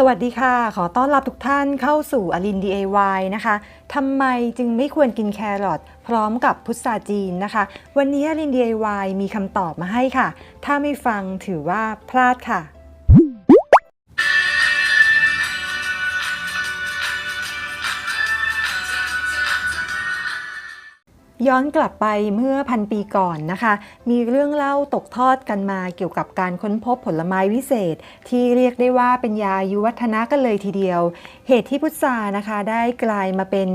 สวัสดีค่ะ ขอต้อนรับทุกท่านเข้าสู่อลิน DIY นะคะทำไมจึงไม่ควรกินแครอทพร้อมกับพุทราจีนนะคะ วันนี้อลิน DIY มีคำตอบมาให้ค่ะ ถ้าไม่ฟังถือว่าพลาดค่ะ ย้อนกลับไปเมื่อพันปีก่อนนะคะ มีเรื่องเล่าตกทอดกันมาเกี่ยวกับการค้นพบผลไม้วิเศษ ที่เรียกได้ว่าเป็นยาอายุวัฒนะกันเลยทีเดียว เหตุที่พุทรานะคะได้กลายมาเป็น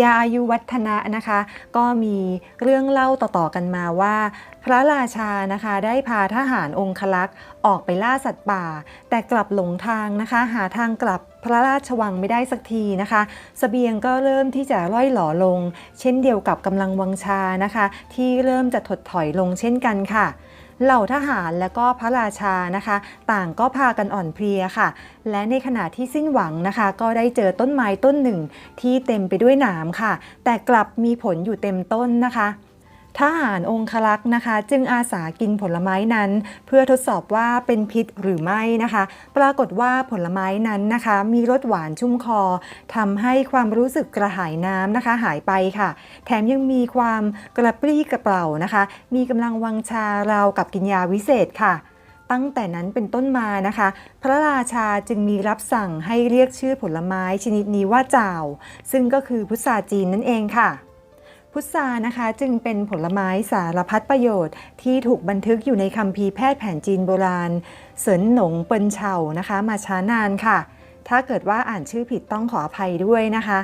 ยาอายุวัฒนะนะคะ ก็มีเรื่องเล่าต่อๆกันมาว่า พระราชานะคะได้พาทหารองคลักษ์ ออกไปล่าสัตว์ป่า แต่กลับหลงทางนะคะ หาทางกลับพระราชวังไม่ได้สักทีนะคะสเสบียงก็เริ่มที่จะร่อยหล่อลง เช่นเดียวกับกำลังวังชานะคะ ที่เริ่มจะถดถอยลงเช่นกันค่ะเหล่าทหารและก็พระราชานะคะ ต่างก็พากันอ่อนเพลียค่ะ และในขณะที่สิ้นหวังนะคะ ก็ได้เจอต้นไม้ต้นหนึ่ง ที่เต็มไปด้วยหนามค่ะ แต่กลับมีผลอยู่เต็มต้นนะคะ ทหารองคลักษ์นะคะ จึงอาสากินผลไม้นั้น เพื่อทดสอบว่าเป็นพิษหรือไม่นะคะ ปรากฏว่าผลไม้นั้นนะคะ มีรสหวานชุ่มคอทำให้ความรู้สึกกระหายน้ำนะคะหายไปค่ะ แถมยังมีความกระปรี้กระเปร่านะคะ มีกำลังวังชาราวกับกินยาวิเศษค่ะตั้งแต่นั้นเป็นต้นมานะคะ พระราชาจึงมีรับสั่งให้เรียกชื่อผลไม้ชนิดนี้ว่าจ่าว ซึ่งก็คือพุทราจีนนั่นเองค่ะ พุทรานะคะจึงเป็นผลไม้สารพัดประโยชน์ ที่ถูกบันทึกอยู่ในคัมภีร์แพทย์แผนจีนโบราณ เสินหนงเปินเฉานะคะ มาช้านานค่ะ ถ้าเกิดว่าอ่านชื่อผิดต้องขออภัยด้วยนะคะ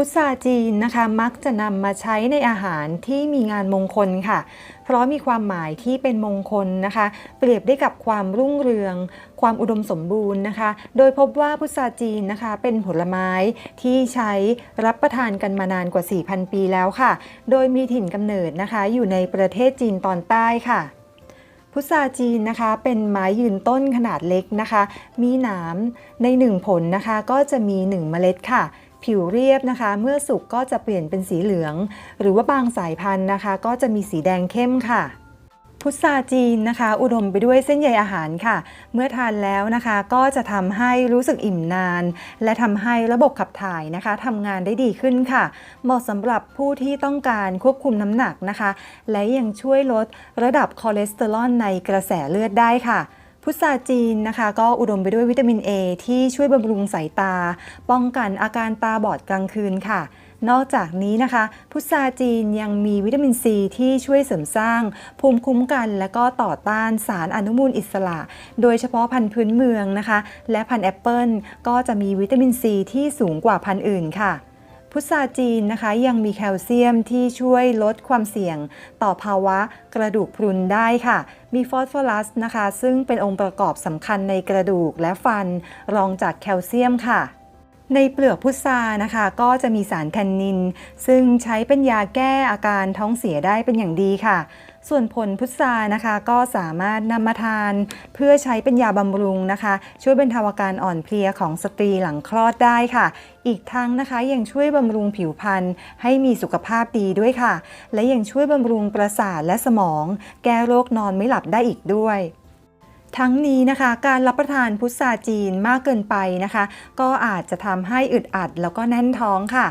พุทราจีนนะคะมักจะนำมาใช้ในอาหารที่มีงานมงคลค่ะ เพราะมีความหมายที่เป็นมงคลนะคะ เปรียบได้กับความรุ่งเรือง ความอุดมสมบูรณ์นะคะ โดยพบว่าพุทราจีนนะคะ เป็นผลไม้ที่ใช้รับประทานกันมานานกว่า 4,000 ปีแล้วค่ะ โดยมีถิ่นกำเนิดนะคะ อยู่ในประเทศจีนตอนใต้ค่ะพุทราจีนนะคะเป็นไม้ยืนต้นขนาดเล็กนะคะ มีหนามในหนึ่งผลนะคะก็จะมีหนึ่งเมล็ดค่ะ ผิวเรียบนะคะ เมื่อสุกก็จะเปลี่ยนเป็นสีเหลือง หรือว่าบางสายพันธุ์นะคะ ก็จะมีสีแดงเข้มค่ะ พุทราจีนนะคะ อุดมไปด้วยเส้นใยอาหารค่ะ เมื่อทานแล้วนะคะ ก็จะทำให้รู้สึกอิ่มนาน และทำให้ระบบขับถ่ายนะคะทำงานได้ดีขึ้นค่ะ เหมาะสำหรับผู้ที่ต้องการควบคุมน้ำหนักนะคะ และยังช่วยลดระดับคอเลสเตอรอลในกระแสเลือดได้ค่ะ พุทราจีนนะคะ ก็อุดมไปด้วยวิตามิน A ที่ช่วยบำรุงสายตา ป้องกันอาการตาบอดกลางคืนค่ะนอกจากนี้นะคะ พุทราจีนยังมีวิตามินซีที่ช่วยเสริมสร้าง ภูมิคุ้มกันและก็ต่อต้านสารอนุมูลอิสระ โดยเฉพาะพันธุ์พื้นเมืองนะคะ และพันธุ์แอปเปิลก็จะมีวิตามินซีที่สูงกว่าพันธุ์อื่นค่ะ พุทราจีนนะคะยังมีแคลเซียมที่ช่วยลดความเสี่ยง ต่อภาวะกระดูกพรุนได้ค่ะ มีฟอสฟอรัสนะคะ ซึ่งเป็นองค์ประกอบสำคัญในกระดูกและฟันรองจากแคลเซียมค่ะในเปลือกพุทรานะคะ ก็จะมีสารแทนนิน ซึ่งใช้เป็นยาแก้อาการท้องเสียได้เป็นอย่างดีค่ะ ส่วนผลพุทรานะคะก็สามารถนำมาทานเพื่อใช้เป็นยาบำรุงนะคะ ช่วยบรรเทาอาการอ่อนเพลียของสตรีหลังคลอดได้ค่ะ อีกทั้งนะคะยังช่วยบำรุงผิวพรรณให้มีสุขภาพดีด้วยค่ะ และยังช่วยบำรุงประสาทและสมอง แก้โรคนอนไม่หลับได้อีกด้วยทั้งนี้นะคะการรับประทานพุทราจีนมากเกินไปนะคะ ก็อาจจะทำให้อึดอัดแล้วก็แน่นท้องค่ะ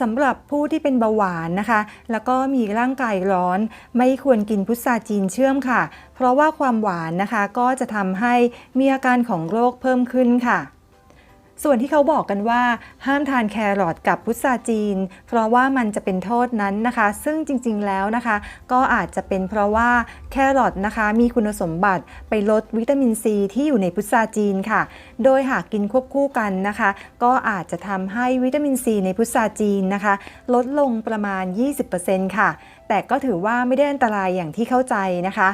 สำหรับผู้ที่เป็นเบาหวานนะคะ แล้วก็มีร่างกายร้อน ไม่ควรกินพุทราจีนเชื่อมค่ะ เพราะว่าความหวานนะคะก็จะทำให้มีอาการของโรคเพิ่มขึ้นค่ะ ส่วนที่เขาบอกกันว่า ห้ามทานแครอทกับพุทราจีน เพราะว่ามันจะเป็นโทษนั้นนะคะ ซึ่งจริงๆแล้วนะคะ ก็อาจจะเป็นเพราะว่าแครอทนะคะ มีคุณสมบัติไปลดวิตามินซีที่อยู่ในพุทราจีนค่ะ โดยหากกินควบคู่กันนะคะ ก็อาจจะทำให้วิตามินซีในพุทราจีนนะคะ ลดลงประมาณ 20%ค่ะ แต่ก็ถือว่าไม่ได้อันตรายอย่างที่เข้าใจนะคะ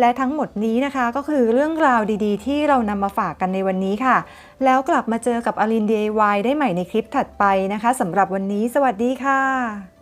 และทั้งหมดนี้นะคะก็คือเรื่องราวดีๆ ที่เรานำมาฝากกันในวันนี้ค่ะ แล้วกลับมาเจอกับอลิน DIY ได้ใหม่ในคลิปถัดไปนะคะสำหรับวันนี้ สวัสดีค่ะ